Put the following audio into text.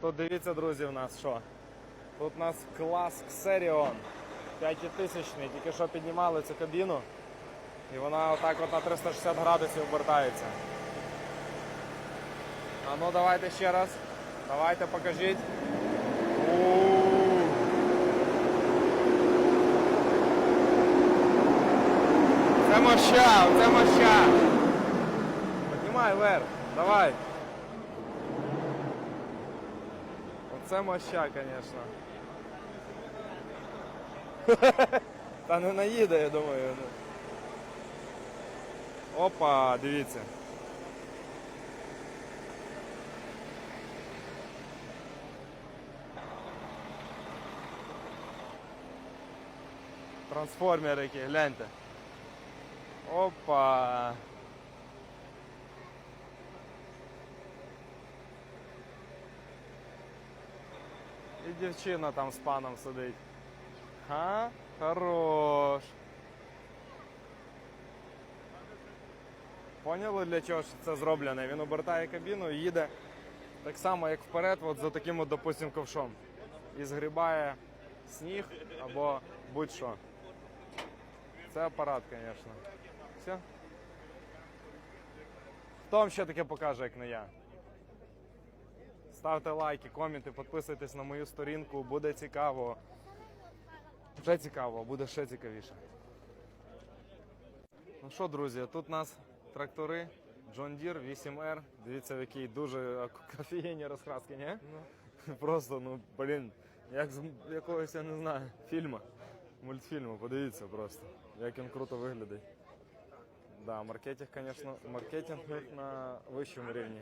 Тут дивіться, друзі, в нас що. Тут у нас клас Xerion 5000, тільки що піднімали цю кабіну. І вона отак от на 360 градусів обертається. А ну давайте ще раз. Давайте покажіть. У-у-у. Це моща, це моща. Піднімай вверх, давай. Оце моща, звісно. Та не наїде, я думаю. ну. Опа, дивіться. Трансформер який, гляньте. Опа. І дівчина там з паном сидить. Ха? Хорош. Поняли для чого ж це зроблено? Він обертає кабіну і їде так само, як вперед, от за таким, от, допустим, ковшом. І згрібає сніг або будь-що. Це апарат, звісно. Все. Хто вам ще таке покаже, як не я? Ставте лайки, коменти, підписуйтесь на мою сторінку, буде цікаво. Вже цікаво, буде ще цікавіше. Ну що, друзі, тут у нас трактори John Deere 8R. Дивіться, в якій дуже офігенні розкраски, ні? Просто, ну, блін, як з якогось, я не знаю, фільму, мультфільму. Подивіться просто, як він круто виглядить. Да, маркетинг, звісно, маркетинг на вищому рівні.